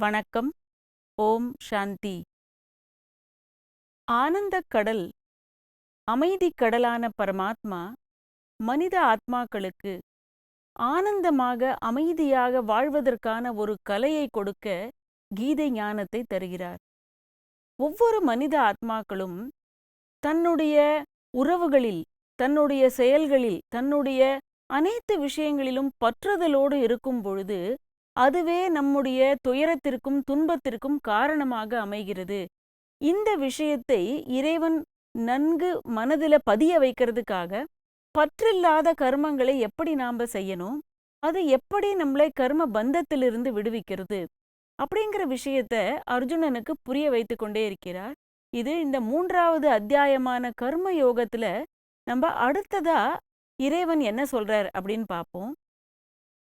வணக்கம். ஓம் சாந்தி. ஆனந்தக் கடல் அமைதிக் கடலான பரமாத்மா மனித ஆத்மாக்களுக்கு ஆனந்தமாக அமைதியாக வாழ்வதற்கான ஒரு கலையை கொடுக்க கீதை ஞானத்தை தருகிறார். ஒவ்வொரு மனித ஆத்மாக்களும் தன்னுடைய உறவுகளில் தன்னுடைய செயல்களில் தன்னுடைய அனைத்து விஷயங்களிலும் பற்றுதலோடு இருக்கும் பொழுது அதுவே நம்முடைய துயரத்திற்கும் துன்பத்திற்கும் காரணமாக அமைகிறது. இந்த விஷயத்தை இறைவன் நன்கு மனதில பதிய வைக்கிறதுக்காக பற்றில்லாத கர்மங்களை எப்படி நாம செய்யணும்? அது எப்படி நம்மளை கர்ம பந்தத்திலிருந்து விடுவிக்கிறது? அப்படிங்கிற விஷயத்த அர்ஜுனனுக்கு புரிய வைத்து கொண்டே இருக்கிறார். இது இந்த மூன்றாவது அத்தியாயமான கர்ம யோகத்துல நம்ம அடுத்ததா இறைவன் என்ன சொல்றார் அப்படின்னு பார்ப்போம்.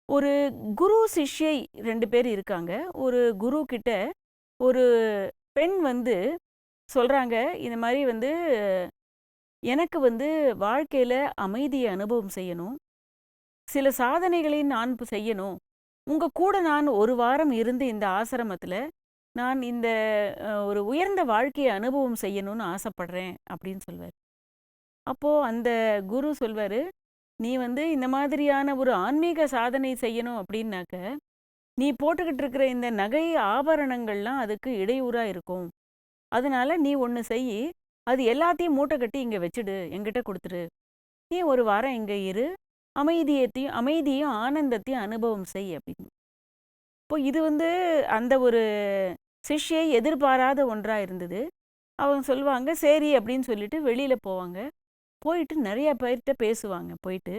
ஒரு குரு சிஷ்யை ரெண்டு பேர் இருக்காங்க. ஒரு குரு கிட்ட ஒரு பெண் வந்து சொல்றாங்க இந்த மாதிரி வந்து எனக்கு வந்து வாழ்க்கையில அமைதியை அனுபவம் செய்யணும். சில சாதனைகளை நான் செய்யணும். உங்க கூட நான் ஒரு வாரம் இருந்து இந்த ஆசிரமத்துல நான் இந்த ஒரு உயர்ந்த வாழ்க்கையை அனுபவம் செய்யணும்னு ஆசைப்படுறேன். அப்படின்னு சொல்வார். அப்போ அந்த குரு சொல்வார் நீ வந்து இந்த மாதிரியான ஒரு ஆன்மீக சாதனை செய்யணும் அப்படின்னாக்க நீ போட்டுக்கிட்டு இருக்கிற இந்த நகை ஆபரணங்கள்லாம் அதுக்கு இடையூறா இருக்கும். அதனால நீ ஒன்று செய் அது எல்லாத்தையும் மூட்டை கட்டி இங்கே வச்சுடு என்கிட்ட கொடுத்துரு. நீ ஒரு வாரம் இங்கே இரு அமைதியத்தையும் அமைதியும் ஆனந்தத்தையும் அனுபவம் செய் அப்படின்னு. இப்போ இது வந்து அந்த ஒரு சிஷ்யை எதிர்பாராத ஒன்றா இருந்தது. அவங்க சொல்லுவாங்க சரி அப்படின்னு சொல்லிட்டு வெளியில போவாங்க. போயிட்டு நிறைய பேர்கிட்ட பேசுவாங்க. போயிட்டு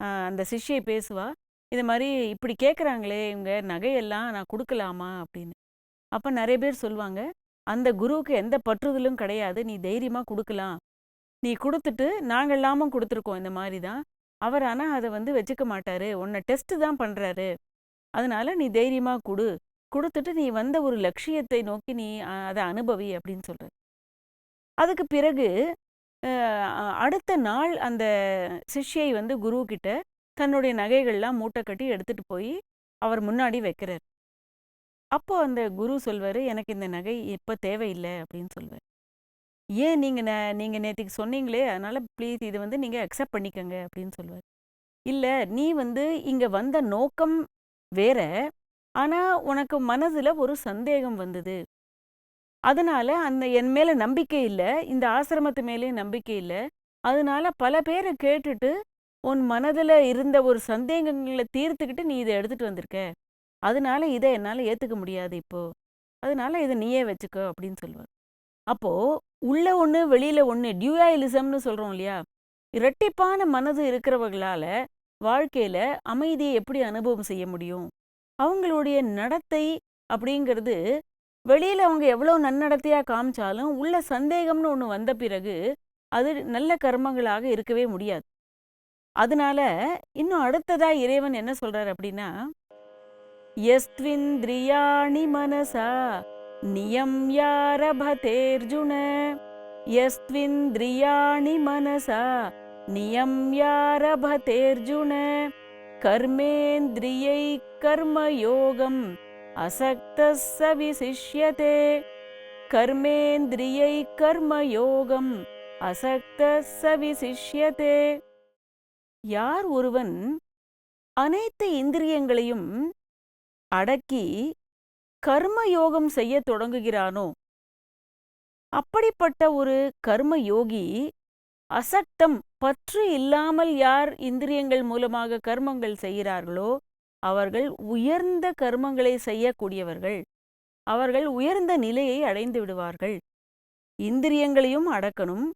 ஆஹ் அந்த சிஷ்யை பேசுவா? இது மாதிரி இப்படி கேட்குறாங்களே இவங்க நகையெல்லாம் நான் கொடுக்கலாமா? அப்படின்னு. அப்போ நிறைய பேர் சொல்லுவாங்க அந்த குருவுக்கு எந்த பற்றுதலும் கிடையாது. நீ தைரியமாக கொடுக்கலாம். நீ கொடுத்துட்டு நாங்கள் எல்லாமும் கொடுத்துருக்கோம் இந்த மாதிரி தான். அவர் ஆனால் அதை வந்து வச்சுக்க மாட்டாரு. உன்னை டெஸ்ட் தான் பண்ணுறாரு அதனால நீ தைரியமாக கொடு. கொடுத்துட்டு நீ வந்த ஒரு லட்சியத்தை நோக்கி நீ அதை அனுபவி அப்படின்னு சொல்ற அதுக்கு பிறகு அடுத்த நாள் அந்த சிஷ்யை வந்து குரு கிட்ட தன்னுடைய நகைகள்லாம் மூட்டை கட்டி எடுத்துட்டு போய் அவர் முன்னாடி வைக்கிறார். அப்போ அந்த குரு சொல்வார் எனக்கு இந்த நகை இப்ப தேவையில்லை? அப்படின்னு சொல்வார். ஏன் நீங்க ந- நீங்க நேத்திக்கு சொன்னீங்களே அதனால ப்ளீஸ் இது வந்து நீங்க அக்செப்ட் பண்ணிக்கங்க அப்படின்னு சொல்வார். இல்ல நீ வந்து இங்க வந்த நோக்கம் வேற ஆனா உனக்கு மனதுல ஒரு சந்தேகம் வந்தது. அதனால அந்த என் மேல நம்பிக்கை இல்ல இந்த ஆசிரமத்து மேலேயும் நம்பிக்கை இல்ல. அதனால பல பேரை கேட்டுட்டு உன் மனதுல இருந்த ஒரு சந்தேகங்களை தீர்த்துக்கிட்டு நீ இதை எடுத்துட்டு வந்திருக்க. அதனால இதை என்னால ஏத்துக்க முடியாது இப்போ. அதனால இதை நீயே வச்சுக்கோ அப்படின்னு சொல்லுவார் அப்போ உள்ள ஒன்று வெளியில் ஒன்று டியூயாலிசம்னு சொல்றோம் இல்லையா? இரட்டிப்பான மனது இருக்கிறவர்களால் வாழ்க்கையில் அமைதியை எப்படி அனுபவம் செய்ய முடியும்? அவங்களுடைய நடத்தை அப்படிங்கிறது வெளியில் அவங்க எவ்வளவு நன்னடத்தையா காமிச்சாலும் உள்ள சந்தேகம்னு ஒன்று வந்த பிறகு அது நல்ல கர்மங்களாக இருக்கவே முடியாது. அதனால இன்னும் அடுத்ததா இறைவன் என்ன சொல்றாரு அப்படின்னா யஸ்த்விந்திரியாணி மனசா நியம்யாரபதேர்ஜுன எஸ்த்விந்திரியாணி மனசா நியம் நியம்யாரபதேர்ஜுன கர்மேந்திரியை கர்மயோகம் அசக்தः स விசிஷ்யதே கர்மேந்திரியை கர்மயோகம் அசக்த स விசிஷ்யதே யார் ஒருவன் அனைத்து இந்திரியங்களையும் அடக்கி கர்மயோகம் செய்ய தொடங்குகிறானோ? அப்படிப்பட்ட ஒரு கர்ம யோகி அசக்தம் பற்று இல்லாமல் யார் இந்திரியங்கள் மூலமாக கர்மங்கள் செய்கிறார்களோ அவர்கள் உயர்ந்த கர்மங்களை செய்யக்கூடியவர்கள். அவர்கள் உயர்ந்த நிலையை அடைந்து விடுவார்கள். இந்திரியங்களையும் அடக்கணும்.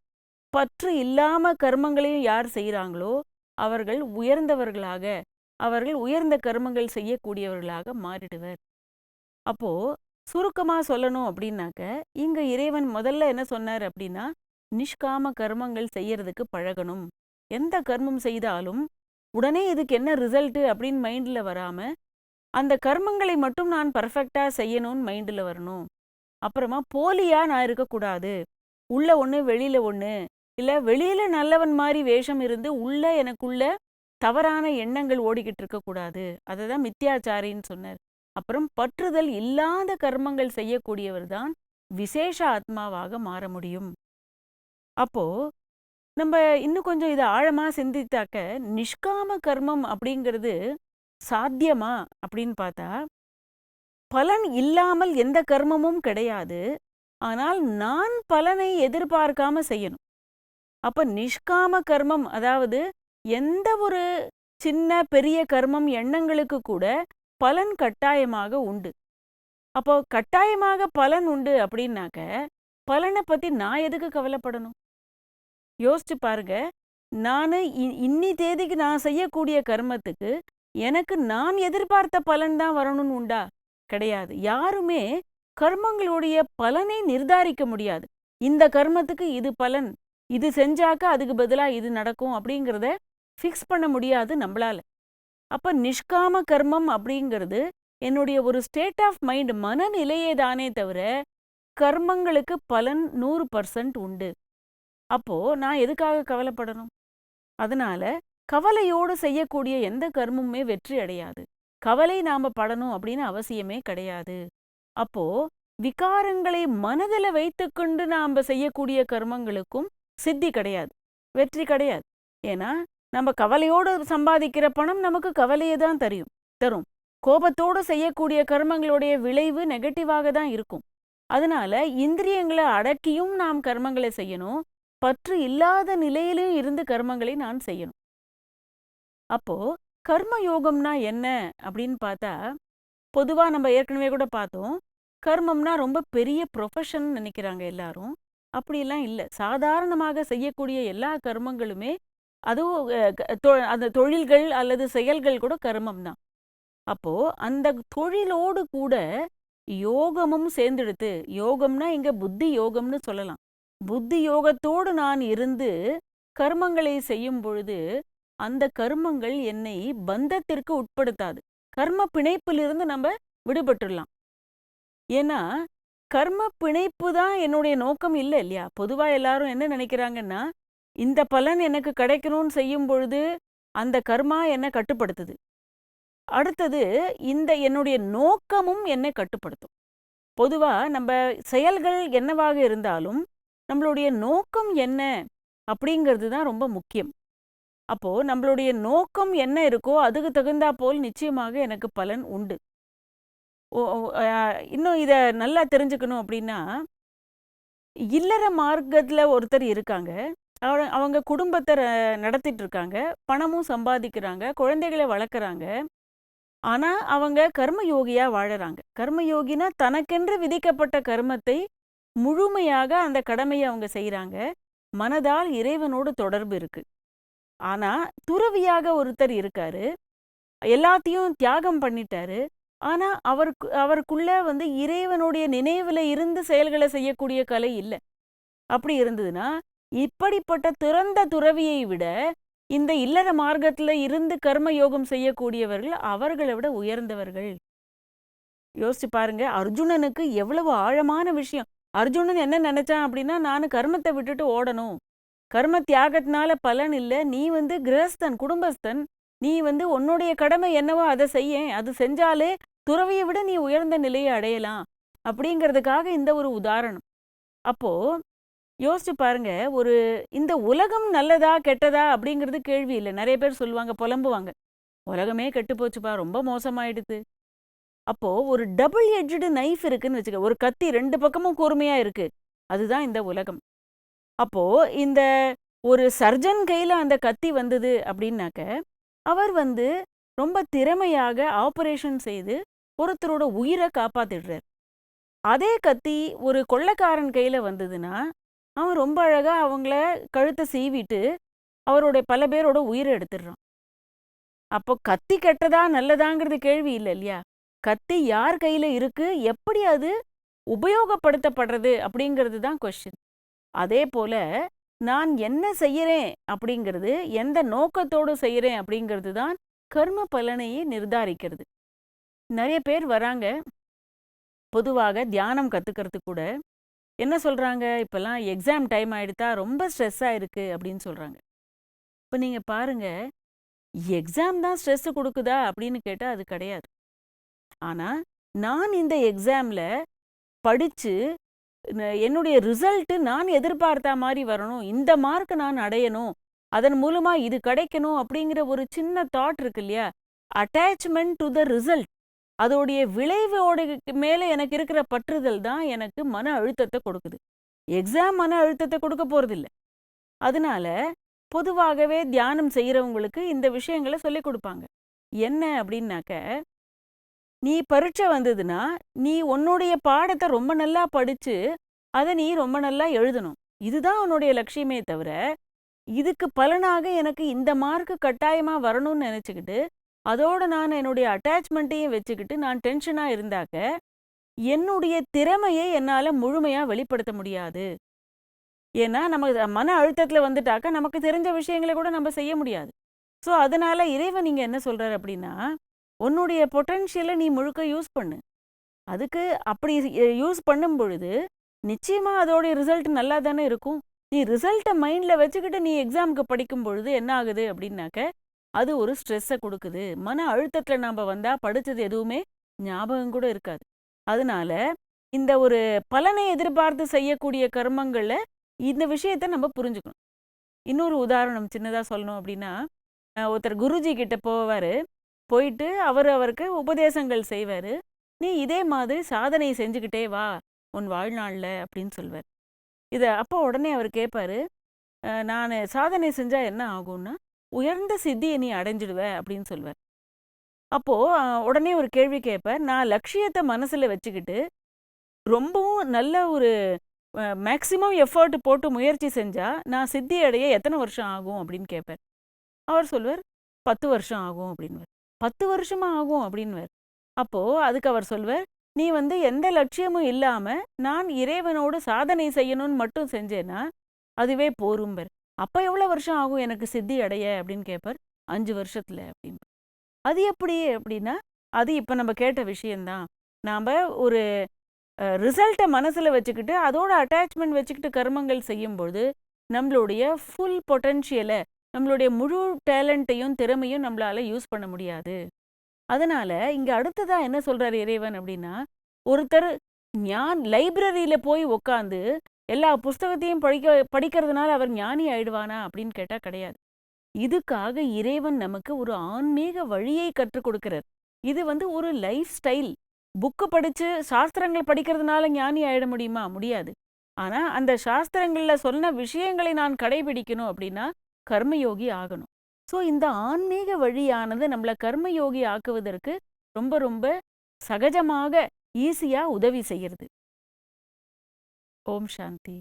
பற்று இல்லாம கர்மங்களையும் யார் செய்கிறாங்களோ அவர்கள் உயர்ந்தவர்களாக அவர்கள் உயர்ந்த கர்மங்கள் செய்யக்கூடியவர்களாக மாறிடுவர். அப்போ சுருக்கமா சொல்லணும் அப்படின்னாக்க இங்க இறைவன் முதல்ல என்ன சொன்னார் அப்படின்னா நிஷ்காம கர்மங்கள் செய்யறதுக்கு பழகணும். எந்த கர்மம் செய்தாலும் உடனே இதுக்கு என்ன ரிசல்ட்டு அப்படின்னு மைண்டில் வராம அந்த கர்மங்களை மட்டும் நான் பர்ஃபெக்டாக செய்யணும்னு மைண்டில் வரணும். அப்புறமா போலியா நான் இருக்கக்கூடாது. உள்ள ஒன்று வெளியில் ஒன்று இல்ல வெளியில் நல்லவன் மாதிரி வேஷம் இருந்து உள்ள எனக்குள்ள தவறான எண்ணங்கள் ஓடிக்கிட்டு இருக்கக்கூடாது. அதை அததான் மித்யாச்சாரின்னு சொன்னார். அப்புறம் பற்றுதல் இல்லாத கர்மங்கள் செய்யக்கூடியவர் தான் விசேஷ ஆத்மாவாக மாற முடியும். அப்போ நம்ம இன்னும் கொஞ்சம் இதை ஆழமா சிந்தித்தாக்க நிஷ்காம கர்மம் அப்படிங்கிறது சாத்தியமா அப்படின்னு பார்த்தா பலன் இல்லாமல் எந்த கர்மமும் கிடையாது. ஆனால் நான் பலனை எதிர்பார்க்காம செய்யணும். அப்ப நிஷ்காம கர்மம் அதாவது எந்த ஒரு சின்ன பெரிய கர்மம் எண்ணங்களுக்கு கூட பலன் கட்டாயமாக உண்டு. அப்போ கட்டாயமாக பலன் உண்டு அப்படின்னாக்க பலனை பத்தி நான் எதுக்கு கவலைப்படணும்? யோசிச்சு பாருங்க. நான் இன்னி தேதிக்கு நான் செய்யக்கூடிய கர்மத்துக்கு எனக்கு நான் எதிர்பார்த்த பலன் தான் வரணும்னு உண்டா? கிடையாது. யாருமே கர்மங்களுடைய பலனை நிர்தாரிக்க முடியாது. இந்த கர்மத்துக்கு இது பலன். இது செஞ்சாக்க அதுக்கு பதிலா இது நடக்கும் அப்படிங்கிறத ஃபிக்ஸ் பண்ண முடியாது நம்மளால. அப்ப நிஷ்காம கர்மம் அப்படிங்கிறது என்னுடைய ஒரு ஸ்டேட் ஆஃப் மைண்ட் மனநிலையே தானே தவிர கர்மங்களுக்கு பலன் நூறு பர்சன்ட் உண்டு. அப்போ நான் எதுக்காக கவலைப்படணும்? அதனால கவலையோடு செய்யக்கூடிய எந்த கர்மமுமே வெற்றி அடையாது. கவலை நாம படணும் அப்படின்னு அவசியமே கிடையாது. அப்போ விகாரங்களை மனதில் வைத்துக்கொண்டு நாம செய்யக்கூடிய கர்மங்களுக்கும் சித்தி கிடையாது. வெற்றி கிடையாது. ஏன்னா நம்ம கவலையோடு சம்பாதிக்கிற பணம் நமக்கு கவலையை தான் தெரியும் தரும். கோபத்தோடு செய்யக்கூடிய கர்மங்களுடைய விளைவு நெகட்டிவாக தான் இருக்கும். அதனால இந்திரியங்களை அடக்கியும் நாம் கர்மங்களை செய்யணும். பற்று இல்லாத நிலையிலும் இருந்து கர்மங்களை நான் செய்யணும். அப்போ கர்ம யோகம்னா என்ன அப்படின்னு பார்த்தா பொதுவா நம்ம ஏற்கனவே கூட பார்த்தோம் கர்மம்னா ரொம்ப பெரிய ப்ரொஃபஷன் நினைக்கிறாங்க எல்லாரும். அப்படிலாம் இல்லை. சாதாரணமாக செய்யக்கூடிய எல்லா கர்மங்களுமே அதுவும் அந்த தொழில்கள் அல்லது செயல்கள் கூட கர்மம் தான் அப்போ அந்த தொழிலோடு கூட யோகமும் சேர்ந்தெடுத்து யோகம்னா இங்க புத்தி யோகம்னு சொல்லலாம். புத்தி யோகத்தோடு நான் இருந்து கர்மங்களை செய்யும் பொழுது அந்த கர்மங்கள் என்னை பந்தத்திற்கு உட்படுத்தாது. கர்ம பிணைப்பிலிருந்து நம்ம விடுபட்டுடலாம் ஏன்னா கர்ம பிணைப்பு தான் என்னுடைய நோக்கம் இல்லை இல்லையா? பொதுவா எல்லாரும் என்ன நினைக்கிறாங்கன்னா இந்த பலன் எனக்கு கிடைக்கணும்னு செய்யும் பொழுது அந்த கர்மா என்னை கட்டுப்படுத்துது. அடுத்தது இந்த என்னுடைய நோக்கமும் என்னை கட்டுப்படுத்தும். பொதுவா நம்ம செயல்கள் என்னவாக இருந்தாலும் நம்மளுடைய நோக்கம் என்ன அப்படிங்கிறது தான் ரொம்ப முக்கியம். அப்போ நம்மளுடைய நோக்கம் என்ன இருக்கோ அதுக்கு தகுந்தா போல் நிச்சயமாக எனக்கு பலன் உண்டு. இன்னும் இதை நல்லா தெரிஞ்சுக்கணும் அப்படின்னா இல்லற மார்க்கத்தில் ஒருத்தர் இருக்காங்க. அவங்க குடும்பத்தை நடத்திட்டு இருக்காங்க பணமும் சம்பாதிக்கிறாங்க. குழந்தைகளை வளர்க்குறாங்க. ஆனால் அவங்க கர்மயோகியாக வாழறாங்க. கர்மயோகினா தனக்கென்று விதிக்கப்பட்ட கர்மத்தை முழுமையாக அந்த கடமையை அவங்க செய்கிறாங்க மனதால் இறைவனோடு தொடர்பு இருக்கு. ஆனா துறவியாக ஒருத்தர் இருக்காரு. எல்லாத்தையும் தியாகம் பண்ணிட்டாரு. ஆனா அவருக்கு அவருக்குள்ள வந்து இறைவனுடைய நினைவுல இருந்து செயல்களை செய்யக்கூடிய கலை இல்லை. அப்படி இருந்ததுன்னா இப்படிப்பட்ட திறந்த துறவியை விட இந்த இல்லற மார்க்கத்துல இருந்து கர்ம யோகம் செய்யக்கூடியவர்கள் அவர்களை விட உயர்ந்தவர்கள். யோசிச்சு பாருங்க அர்ஜுனனுக்கு எவ்வளவு ஆழமான விஷயம். அர்ஜுனன் என்ன நினைச்சான் அப்படின்னா நான் கர்மத்தை விட்டுட்டு ஓடணும். கர்ம தியாகத்தினால பலன் இல்லை. நீ வந்து கிரகஸ்தன் குடும்பஸ்தன். நீ வந்து உன்னுடைய கடமை என்னவோ அதை செய்ய அது செஞ்சாலே துறவியை விட நீ உயர்ந்த நிலையை அடையலாம். அப்படிங்கிறதுக்காக இந்த ஒரு உதாரணம். அப்போ யோசிச்சு பாருங்க. ஒரு இந்த உலகம் நல்லதா கெட்டதா? அப்படிங்கிறது கேள்வி இல்லை. நிறைய பேர் சொல்லுவாங்க புலம்புவாங்க. உலகமே கெட்டு போச்சுப்பா. ரொம்ப மோசமாயிடுது அப்போ ஒரு டபுள் எட்ஜடு நைஃப் இருக்குன்னு வச்சுக்க ஒரு கத்தி ரெண்டு பக்கமும் கூர்மையா இருக்கு. அதுதான் இந்த உலகம். அப்போ இந்த ஒரு சர்ஜன் கையில அந்த கத்தி வந்தது அப்படின்னாக்க அவர் வந்து ரொம்ப திறமையாக ஆபரேஷன் செய்து ஒருத்தரோட உயிரை காப்பாத்திடுறார். அதே கத்தி ஒரு கொள்ளக்காரன் கையில வந்ததுன்னா அவன் ரொம்ப அழகா அவங்கள கழுத்தை சீவிட்டு அவருடைய பல பேரோட உயிரை எடுத்துடுறான். அப்போ கத்தி கெட்டதா நல்லதாங்கிறது கேள்வி இல்லை இல்லையா? கத்தி யார் கையில இருக்கு? எப்படி அது உபயோகப்படுத்தப்படுறது? அப்படிங்கிறது தான் கொஸ்டின் அதே போல நான் என்ன செய்யறேன்? அப்படிங்கிறது எந்த நோக்கத்தோடு செய்யறேன்? அப்படிங்கிறது தான் கர்ம பலனையே நிர்தாரிக்கிறது. நிறைய பேர் வராங்க. பொதுவாக தியானம் கத்துக்கிறது கூட. என்ன சொல்றாங்க? இப்பெல்லாம் எக்ஸாம் டைம் ஆயிடுத்தா ரொம்ப ஸ்ட்ரெஸ்ஸா இருக்கு அப்படின்னு சொல்றாங்க. இப்போ நீங்க பாருங்க எக்ஸாம் தான் ஸ்ட்ரெஸ் கொடுக்குதா? அப்படின்னு கேட்டா அது கிடையாது. ஆனா நான் இந்த எக்ஸாம்ல படிச்சு என்னுடைய ரிசல்ட் நான் எதிர்பார்த்த மாதிரி வரணும் இந்த மார்க் நான் அடையணும் அதன் மூலமா இது கிடைக்கணும் அப்படிங்கிற ஒரு சின்ன தாட் இருக்கு இல்லையா? அட்டாச்மெண்ட் டு த ரிசல்ட் அதோடைய விளைவோட மேல எனக்கு இருக்கிற பற்றுதல் தான் எனக்கு மன அழுத்தத்தை கொடுக்குது. எக்ஸாம் மன அழுத்தத்தை கொடுக்க போறதில்ல. அதனால பொதுவாகவே தியானம் செய்யறவங்களுக்கு இந்த விஷயங்களை சொல்லிக் கொடுப்பாங்க. என்ன அப்படின்னாக்க நீ பரீட்சை வந்ததுன்னா நீ உன்னுடைய பாடத்தை ரொம்ப நல்லா படிச்சு அதை நீ ரொம்ப நல்லா எழுதணும். இதுதான் உன்னுடைய லட்சியமே தவிர இதுக்கு பலனாக எனக்கு இந்த மார்க்கு கட்டாயமா வரணும்னு நினைச்சுக்கிட்டு அதோட நான் என்னுடைய அட்டாச்மெண்ட்டையும் வச்சுக்கிட்டு நான் டென்ஷனா இருந்தாக்க என்னுடைய திறமையை என்னால முழுமையா வெளிப்படுத்த முடியாது. ஏன்னா நம்ம மன அழுத்தத்துல வந்துட்டாக்க நமக்கு தெரிஞ்ச விஷயங்களை கூட நம்ம செய்ய முடியாது. ஸோ அதனால இறைவன் நீங்க என்ன சொல்றாரு அப்படின்னா உன்னுடைய பொட்டன்ஷியலை நீ முழுக்க யூஸ் பண்ணு. அதுக்கு அப்படி யூஸ் பண்ணும் பொழுது நிச்சயமா அதோடைய ரிசல்ட் நல்லா தானே இருக்கும். நீ ரிசல்ட்டை மைண்டில் வச்சுக்கிட்டு நீ எக்ஸாமுக்கு படிக்கும் பொழுது என்ன ஆகுது அப்படின்னாக்க அது ஒரு ஸ்ட்ரெஸ்ஸை கொடுக்குது. மன அழுத்தத்தில் நாம் வந்தால் படித்தது எதுவுமே ஞாபகம் கூட இருக்காது. அதனால இந்த ஒரு பலனை எதிர்பார்த்து செய்யக்கூடிய கர்மங்களில் இந்த விஷயத்தை நம்ம புரிஞ்சுக்கணும். இன்னொரு உதாரணம் சின்னதாக சொல்லணும் அப்படின்னா ஒருத்தர் குருஜி கிட்ட போவார். போயிட்டு அவர் அவருக்கு உபதேசங்கள் செய்வார். நீ இதே மாதிரி சாதனை செஞ்சுக்கிட்டே வா உன் வாழ்நாளில் அப்படின்னு சொல்வார். இதை அப்போ உடனே அவர் கேட்பார் நான் சாதனை செஞ்சால் என்ன ஆகும்னா உயர்ந்த சித்தியை நீ அடைஞ்சிடுவ அப்படின்னு சொல்வார். அப்போது உடனே ஒரு கேள்வி கேட்பேன் நான் லட்சியத்தை மனசில் வச்சுக்கிட்டு ரொம்பவும் நல்ல ஒரு மேக்சிமம் எஃபர்ட் போட்டு முயற்சி செஞ்சால் நான் சித்தி அடைய எத்தனை வருஷம் ஆகும்? அப்படின்னு கேட்பேன் அவர் சொல்வார் பத்து வருஷம் ஆகும் அப்படின்வார் பத்து வருஷமா ஆகும் அப்படின்வார் அப்போது அதுக்கு அவர் சொல்வார் நீ வந்து எந்த லட்சியமும் இல்லாமல் நான் இறைவனோடு சாதனை செய்யணும்னு மட்டும் செஞ்சேன்னா அதுவே போரும்பர். அப்போ எவ்வளோ வருஷம் ஆகும் எனக்கு சித்தி அடைய? அப்படின்னு கேட்பார். அஞ்சு வருஷத்தில் அப்படின்னு அது எப்படி அப்படின்னா அது இப்போ நம்ம கேட்ட விஷயந்தான் நாம் ஒரு ரிசல்ட்டை மனசில் வச்சுக்கிட்டு அதோட அட்டாச்மெண்ட் வச்சுக்கிட்டு கர்மங்கள் செய்யும்பொழுது நம்மளுடைய ஃபுல் பொட்டன்ஷியலை நம்மளுடைய முழு டேலண்ட்டையும் திறமையும் நம்மளால யூஸ் பண்ண முடியாது. அதனால இங்க அடுத்ததா என்ன சொல்றாரு இறைவன் அப்படின்னா ஒருத்தர் ஞான் லைப்ரரியில போய் உக்காந்து எல்லா புஸ்தகத்தையும் படிக்க படிக்கிறதுனால அவர் ஞானி ஆயிடுவானா அப்படின்னு கேட்டா கிடையாது. இதுக்காக இறைவன் நமக்கு ஒரு ஆன்மீக வழியை கற்றுக் கொடுக்கிறார். இது வந்து ஒரு லைஃப் ஸ்டைல். புக்கு படிச்சு சாஸ்திரங்கள் படிக்கிறதுனால ஞானி ஆயிட முடியுமா? முடியாது. ஆனா அந்த சாஸ்திரங்கள்ல சொன்ன விஷயங்களை நான் கடைபிடிக்கணும் அப்படின்னா கர்மயோகி ஆகணும். ஸோ இந்த ஆன்மீக வழியானது நம்மளை கர்மயோகி ஆக்குவதற்கு ரொம்ப ரொம்ப சகஜமாக ஈஸியாக உதவி செய்யறது. ஓம் சாந்தி.